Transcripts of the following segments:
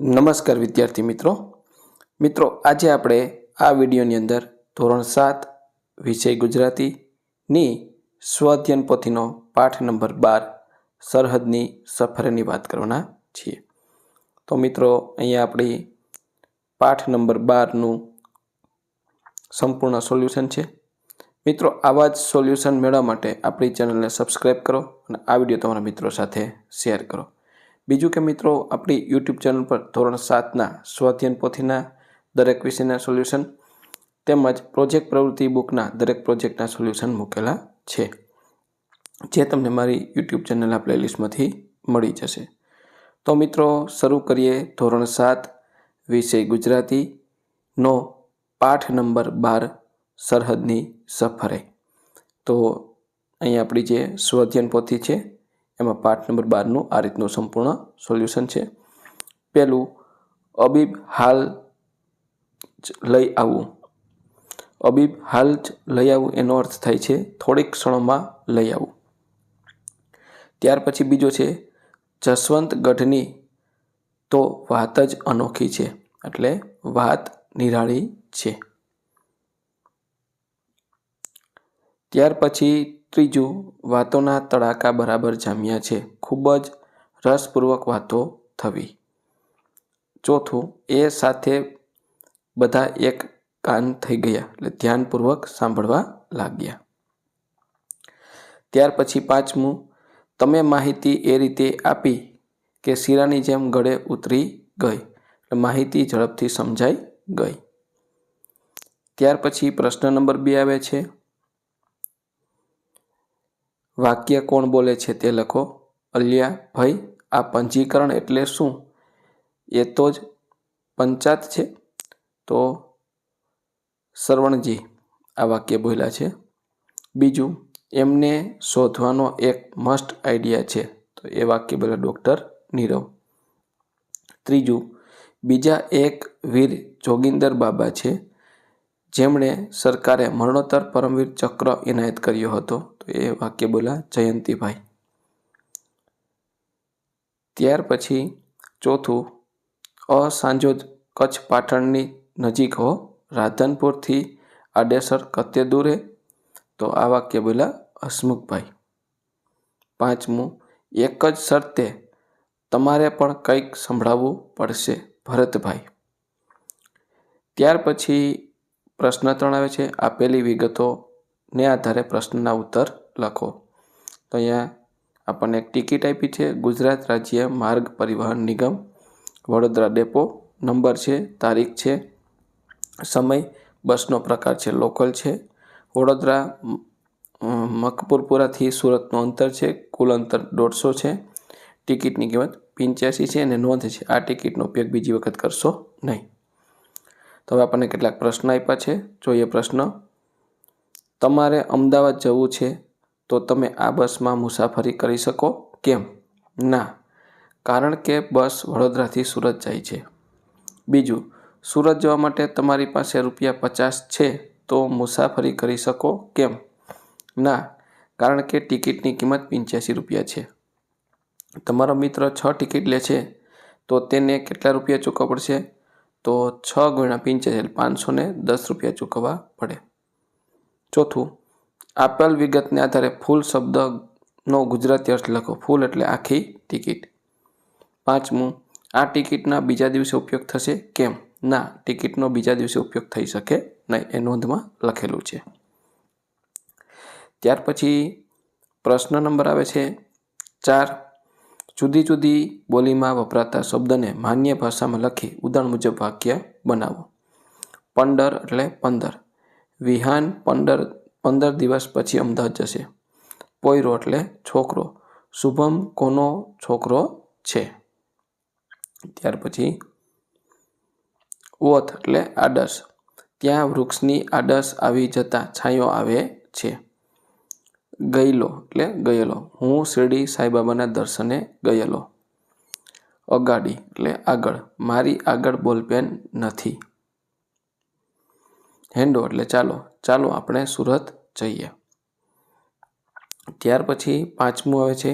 નમસ્કાર વિદ્યાર્થી મિત્રો. મિત્રો, આજે આપણે આ વિડીયોની અંદર ધોરણ સાત, વિષય ગુજરાતીની સ્વાધ્યન પોથીનો પાઠ નંબર બાર, સરહદની સફરની વાત કરવાના છીએ. તો મિત્રો, અહીંયા આપણી પાઠ નંબર બારનું સંપૂર્ણ સોલ્યુશન છે. મિત્રો, આવા જ સોલ્યુશન મેળવવા માટે આપણી ચેનલને સબસ્ક્રાઈબ કરો અને આ વીડિયો તમારા મિત્રો સાથે શેર કરો. બીજું કે મિત્રો, આપણી યુટ્યુબ ચેનલ પર ધોરણ સાતના સ્વાધ્યન પોથીના દરેક વિષયના સોલ્યુશન તેમજ પ્રોજેક્ટ પ્રવૃત્તિ બુકના દરેક પ્રોજેક્ટના સોલ્યુશન મૂકેલા છે, જે તમને મારી યુટ્યુબ ચેનલના પ્લેલિસ્ટમાંથી મળી જશે. તો મિત્રો, શરૂ કરીએ ધોરણ સાત, વિષય ગુજરાતીનો પાઠ નંબર બાર, સરહદની સફરે. તો અહીં આપણી જે સ્વાધ્યન પોથી છે એમાં પાઠ નંબર બારનું આ રીતનું સંપૂર્ણ સોલ્યુશન છે. પહેલું, અબીબ હાલ લઈ આવવું. અબીબ હાલ જ લઈ આવવું એનો અર્થ થાય છે થોડીક ક્ષણોમાં લઈ આવવું. ત્યાર પછી બીજો છે જસવંતગઢની તો વાત જ અનોખી છે, એટલે વાત નિરાળી છે. ત્યાર પછી ત્રીજું, વાતોના તડાકા બરાબર જામ્યા છે. ખૂબ જ રસપૂર્વક વાતો થવી. ચોથું, એ સાથે બધા એક કાન થઈ ગયા એટલે ધ્યાનપૂર્વક સાંભળવા લાગ્યા. ત્યાર પછી પાંચમું, તમે માહિતી એ રીતે આપી કે શીરાની જેમ ગળે ઉતરી ગઈ. એટલે માહિતી ઝડપથી સમજાઈ ગઈ. ત્યાર પછી પ્રશ્ન નંબર બે આવે છે વાક્ય કોણ બોલે છે તે લખો. અલ્યા, ભાઈ, આ પંજીકરણ એટલે શું? એ તો જ પંચાત છે. તો સરવણજી, આ વાક્ય બોલ્યા છે. બીજું, એમને શોધવાનો એક મસ્ટ આઈડિયા છે. તો એ વાક્ય બોલ્યા ડૉક્ટર નીરવ. ત્રીજું, બીજા એક વીર જોગિંદર બાબા છે. જેમણે સરકારે મરણોત્તર પરમવીર ચક્ર એનાયત કર્યો હતો. એ વાક્ય બોલ્યા જયંતિભાઈ. ત્યાર પછી ચોથું, અસાંજોદ કચ્છ પાટણની નજીક હો, રાધનપુરથી આડેસર કતે દૂરે. તો આ વાક્ય બોલ્યા હસમુખભાઈ. પાંચમું, એક જ શરતે તમારે પણ કંઈક સંભળાવવું પડશે, ભરતભાઈ. ત્યાર પછી પ્રશ્ન ત્રણ આવે છે, આપેલી વિગતોને આધારે પ્રશ્નના ઉત્તર લખો. તો અહીંયા આપણને એક ટિકિટ આપી છે. ગુજરાત રાજ્ય માર્ગ પરિવહન નિગમ, વડોદરા ડેપો. નંબર છે, તારીખ છે, સમય, બસનો પ્રકાર છે, લોકલ છે. વડોદરા મકપુરપુરાથી સુરતનું અંતર છે, કુલ અંતર દોઢસો છે. ટિકિટની કિંમત પંચ્યાસી છે અને નોંધ છે, આ ટિકિટનો ઉપયોગ બીજી વખત કરશો નહીં. તો હવે આપણને કેટલાક પ્રશ્ન આપ્યા છે. જોઈએ પ્રશ્ન. તમારે અમદાવાદ જવું છે તો તમે આ બસમાં મુસાફરી કરી શકો? કેમ? ના. કારણ કે બસ વડોદરાથી સુરત જાય છે. બીજું, સુરત જવા માટે તમારી પાસે રૂપિયા પચાસ છે તો મુસાફરી કરી શકો? કેમ? ના. કારણ કે ટિકિટની કિંમત પંચ્યાસી રૂપિયા છે. તમારો મિત્ર છ ટિકિટ લે છે તો તેને કેટલા રૂપિયા ચૂકવવા પડશે? તો છ ગુણ્યા પંચ્યાસી પાંચસો દસ રૂપિયા ચૂકવવા પડે. ચોથું, આપેલ વિગતને આધારે ફૂલ શબ્દનો ગુજરાતી અર્થ લખો. ફૂલ એટલે આખી ટિકિટ. પાંચમું, આ ટિકિટના બીજા દિવસે ઉપયોગ થશે કેમ? ના, ટિકિટનો બીજા દિવસે ઉપયોગ થઈ શકે નહીં, એ નોંધમાં લખેલું છે. ત્યાર પછી પ્રશ્ન નંબર આવે છે ચાર, જુદી જુદી બોલીમાં વપરાતા શબ્દને માન્ય ભાષામાં લખી ઉદાહરણ મુજબ વાક્ય બનાવો. પંદર એટલે પંદર. વિહાન પંદર પંદર દિવસ પછી અમદાવાદ જશે. પોયરો એટલે છોકરો. શુભમ કોનો છોકરો છે? ત્યાર પછી ઓથ એટલે આડસ. ત્યાં વૃક્ષની આડસ આવી જતા છાંયો આવે છે. ગયેલો એટલે ગયેલો. હું શિરડી સાંઈબાબાના દર્શને ગયેલો. અગાડી એટલે આગળ. મારી આગળ બોલપેન નથી. હેન્ડો એટલે ચાલો ચાલો આપણે સુરત જઈએ. ત્યાર પછી પાંચમું આવે છે,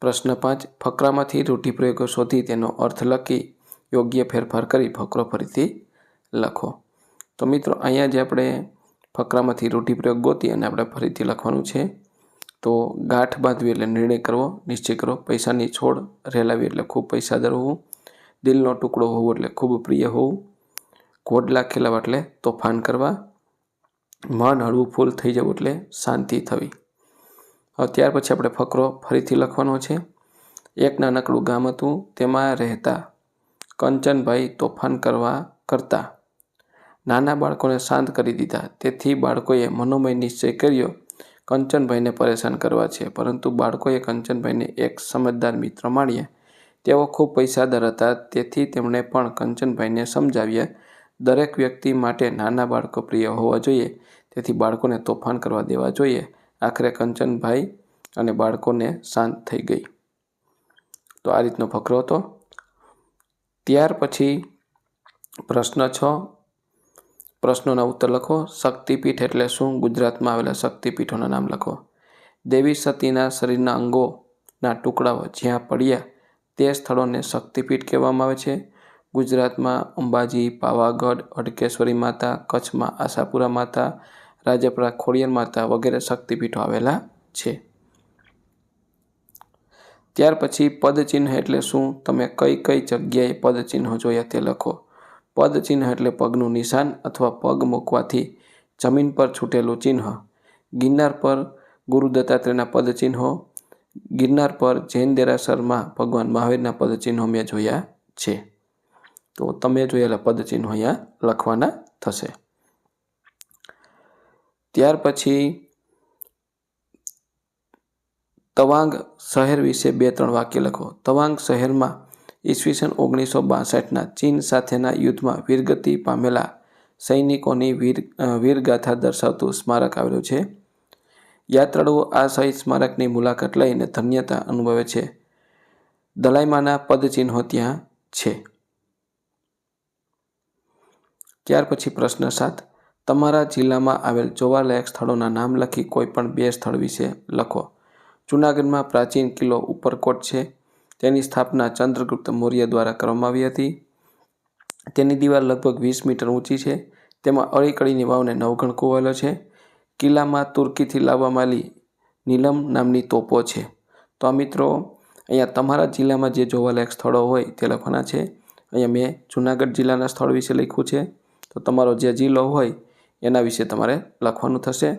પ્રશ્ન પાંચ, ફકરામાંથી રૂઢિપ્રયોગો શોધી તેનો અર્થ લખી યોગ્ય ફેરફાર કરી ફકરો ફરીથી લખો. તો મિત્રો, અહીંયા જે આપણે ફકરામાંથી રૂઢિપ્રયોગ ગોતી અને આપણે ફરીથી લખવાનું છે, તો ગાંઠ બાંધવી એટલે નિર્ણય કરવો, નિશ્ચય કરવો, પૈસાની છોડ રેલાવી એટલે ખૂબ પૈસા ધરવું દિલનો ટુકડો હોવો એટલે ખૂબ પ્રિય હોવું ઘોડલા ખેલાવા એટલે તોફાન કરવા મન હળવું ફૂલ થઈ જવું એટલે શાંતિ થવી. હવે ત્યાર પછી આપણે ફકરો ફરીથી લખવાનો છે. એક નાનકડું ગામ હતું, તેમાં રહેતા કંચનભાઈ તોફાન કરવા કરતા. નાના બાળકોને શાંત કરી દીધા. તેથી બાળકોએ મનોમય નિશ્ચય કર્યો, કંચનભાઈને પરેશાન કરવા છે. પરંતુ બાળકોએ કંચનભાઈને એક સમજદાર મિત્ર માણ્યા. તેઓ ખૂબ પૈસાદાર હતા, તેથી તેમણે પણ કંચનભાઈને સમજાવ્યા દરેક વ્યક્તિ માટે નાના બાળકો પ્રિય હોવા જોઈએ, તેથી બાળકોને તોફાન કરવા દેવા જોઈએ. આખરે કંચનભાઈ અને બાળકોને શાંત થઈ ગઈ. તો આ રીતનો ફકરો હતો. ત્યાર પછી પ્રશ્ન છ. પ્રશ્નોના ઉત્તર લખો. શક્તિપીઠ એટલે શું? ગુજરાતમાં આવેલા શક્તિપીઠોના નામ લખો. દેવી સતીના શરીરના અંગોના ટુકડાઓ જ્યાં પડ્યા તે સ્થળોને શક્તિપીઠ કહેવામાં આવે છે. ગુજરાતમાં અંબાજી, પાવાગઢ અડકેશ્વરી માતા, કચ્છમાં આશાપુરા માતા, રાજપરા, ખોડિયાર માતા વગેરે શક્તિપીઠો આવેલા છે. ત્યાર પછી પદચિહ્ન એટલે શું? તમે કઈ કઈ જગ્યાએ પદચિહ્નો જોયા તે લખો. પદચિહ્ન એટલે પગનું નિશાન અથવા પગ મૂકવાથી જમીન પર છૂટેલું ચિહ્ન. ગિરનાર પર ગુરુ દત્તાત્રેયના પદચિહ્નો. ગિરનાર પર જૈન દેરાસરમાં ભગવાન મહાવીરના પદચિહ્નો મેં જોયા છે. તો તમે જોયેલા પદચિહ્નો અહીંયા લખવાના થશે. ત્યાર પછી તવાંગ શહેર વિશે બે ત્રણ વાક્ય લખો. તવાંગ શહેરમાં ઈસવીસન ઓગણીસો બાસઠના ચીન સાથેના યુદ્ધમાં વીરગતિ પામેલા સૈનિકોની વીર વીરગાથા દર્શાવતું સ્મારક આવેલું છે. યાત્રાળુઓ આ શહીદ સ્મારકની મુલાકાત લઈને ધન્યતા અનુભવે છે. દલાઈમાના પદચિહ્નો ત્યાં છે. ત્યાર પછી પ્રશ્ન સાત. તમારા જિલ્લામાં આવેલ જોવાલાયક સ્થળોના નામ લખી કોઈ પણ બે સ્થળ વિશે લખો. જૂનાગઢમાં પ્રાચીન કિલ્લો ઉપરકોટ છે. તેની સ્થાપના ચંદ્રગુપ્ત મૌર્ય દ્વારા કરવામાં આવી હતી. તેની દીવાલ લગભગ વીસ મીટર ઊંચી છે. તેમાં અળીકળીની વાવને નવઘણ કુવાયેલો છે. કિલ્લામાં તુર્કીથી લાવવામાં આવેલી નીલમ નામની તોપો છે. તો આ મિત્રો, અહીંયા તમારા જિલ્લામાં જે જોવાલાયક સ્થળો હોય તે લખવાના છે. અહીંયા મેં જુનાગઢ જિલ્લાના સ્થળ વિશે લખ્યું છે. તો તમારો જે જિલ્લો હોય એના વિશે તમારે લખવાનું થશે.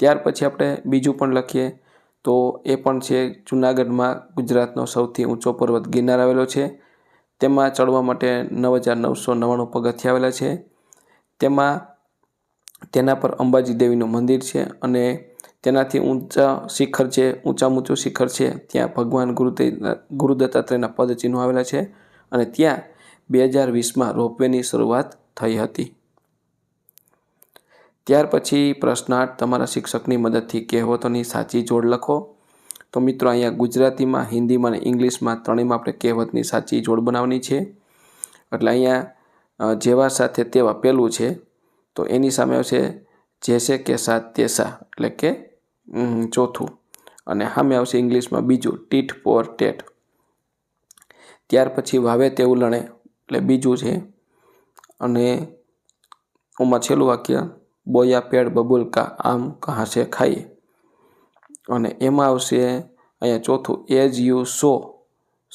ત્યાર પછી આપણે બીજું પણ લખીએ. તો એ પણ છે, જુનાગઢમાં ગુજરાતનો સૌથી ઊંચો પર્વત ગિરનાર આવેલો છે. તેમાં ચડવા માટે નવ હજાર નવસો નવ્વાણું પગથિયા આવેલા છે. તેમાં તેના પર અંબાજી દેવીનું મંદિર છે અને તેનાથી ઊંચા શિખર છે ઊંચામાં ઊંચું શિખર છે, ત્યાં ભગવાન ગુરુ ગુરુ દત્તાત્રેયના પદચિહ્નો આવેલા છે અને ત્યાં બે હજાર વીસમાં રોપવેની શરૂઆત થઈ હતી. ત્યાર પછી પ્રશ્નાર્થ તમારા શિક્ષકની મદદથી કહેવતોની સાચી જોડ લખો. તો મિત્રો, અહીંયા ગુજરાતીમાં, હિન્દીમાં અને ઇંગ્લિશમાં ત્રણેયમાં આપણે કહેવતની સાચી જોડ બનાવવાની છે. એટલે અહીંયા જેવા સાથે તેવા પહેલું છે. તો એની સામે આવશે જેસે કે સાથ તેસા, એટલે કે ચોથું. અને સામે આવશે ઇંગ્લિશમાં બીજું, ટીટ પોર ટેટ. ત્યાર પછી વાવે તેવું લણે, એટલે બીજું છે. અને ઓમાં છેલ્લું વાક્ય, બોયા પેડ બબુલ કા આમ કહા છે ખાઈએ. અને એમાં આવશે અહીંયા ચોથું, as you sow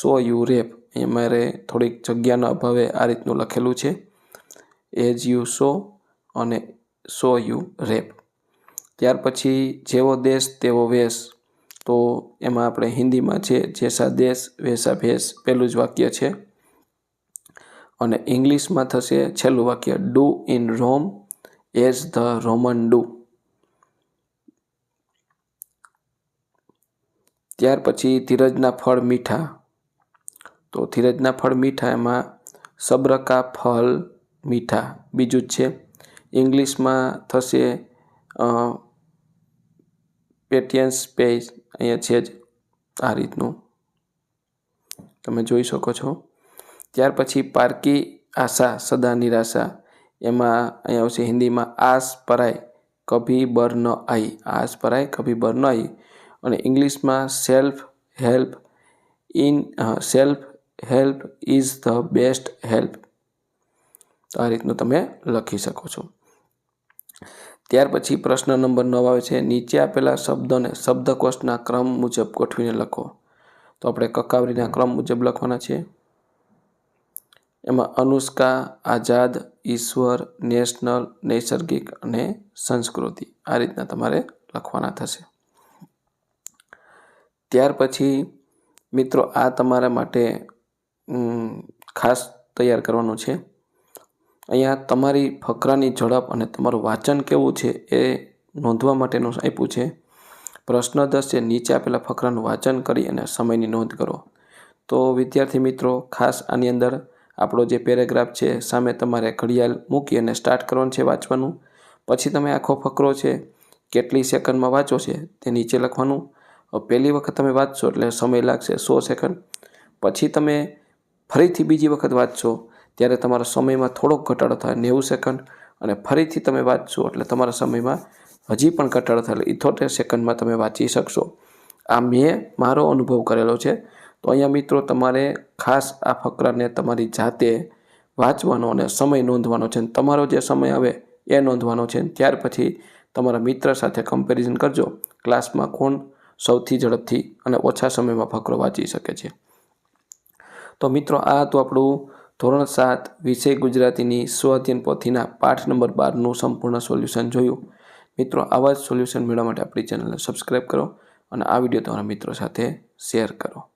so you reap. અહીંયા મારે થોડીક જગ્યાના અભાવે આ રીતનું લખેલું છે. એજ યુ સો અને સો યુ રેપ. ત્યાર પછી, જેવો દેશ તેવો વેશ. તો એમાં આપણે હિન્દીમાં છે, જેસા દેશ વેસા ભેસ. પહેલું જ વાક્ય છે. અને ઇંગ્લિશમાં થશે છેલ્લું વાક્ય do in Rome as the Roman do ત્યાર પછી ધીરજના ફળ મીઠા. તો ધીરજના ફળ મીઠા એમાં સબ્રકા ફળ મીઠા. બીજું જ છે, ઇંગ્લિશમાં થશે પેટિયન્સ પેજ અહીંયા છે જ આ રીતનું. તમે જોઈ શકો છો. ત્યાર પછી પારકી આશા, સદા નિરાશા. એમાં અહીંયા આવશે હિન્દીમાં, આસ પરાય કભી બર ન આઈ. આસ પરાય કભી બર ન આઈ. અને ઇંગ્લિશમાં, self help in self help is the best help. આ રીતનું તમે લખી શકો છો. ત્યાર પછી પ્રશ્ન નંબર નવ આવે છે, નીચે આપેલા શબ્દોને શબ્દકોશના ક્રમ મુજબ ગોઠવીને લખો. તો આપણે કકાવરીના ક્રમ મુજબ લખવાના છે એમાં અનુષ્કા, આઝાદ, ઈશ્વર, નેશનલ, નૈસર્ગિક અને સંસ્કૃતિ આ રીતના તમારે લખવાના થશે. ત્યાર પછી મિત્રો આ તમારા માટે ખાસ તૈયાર કરવાનું છે. અહીંયા તમારી ફકરાની ઝડપ અને તમારું વાંચન કેવું છે એ નોંધવા માટેનું આપ્યું છે. પ્રશ્ન દસ નીચે આપેલા ફકરાનું વાંચન કરી અને સમયની નોંધ કરો. તો વિદ્યાર્થી મિત્રો, ખાસ આની અંદર આપણો જે પેરેગ્રાફ છે, સામે તમારે ઘડિયાળ મૂકી અને સ્ટાર્ટ કરવાનું છે વાંચવાનું. પછી તમે આખો ફકરો છે, કેટલી સેકન્ડમાં વાંચો છે તે નીચે લખવાનું. પહેલી વખત તમે વાંચશો એટલે સમય લાગશે સો સેકન્ડ. પછી તમે ફરીથી બીજી વખત વાંચશો ત્યારે તમારા સમયમાં થોડોક ઘટાડો થાય નેવું સેકન્ડ અને ફરીથી તમે વાંચશો એટલે તમારા સમયમાં હજી પણ ઘટાડો થાય ઇથોતેર સેકન્ડમાં તમે વાંચી શકશો. આ મેં મારો અનુભવ કરેલો છે. તો અહીંયા મિત્રો તમારે ખાસ આ ફકરાને તમારી જાતે વાંચવાનો અને સમય નોંધવાનો છે તમારો જે સમય આવે એ નોંધવાનો છે ત્યાર પછી તમારા મિત્ર સાથે કમ્પેરિઝન કરજો. ક્લાસમાં કોણ સૌથી ઝડપથી અને ઓછા સમયમાં ફકરો વાંચી શકે છે. તો મિત્રો, આ તો આપણું ધોરણ સાત વિષય ગુજરાતીની સ્વ અધ્યયન પોથીના પાઠ નંબર બારનું સંપૂર્ણ સોલ્યુશન જોયું. મિત્રો, આવા જ સોલ્યુશન મેળવવા માટે આપણી ચેનલને સબસ્ક્રાઈબ કરો અને આ વીડિયો તમારા મિત્રો સાથે શેર કરો.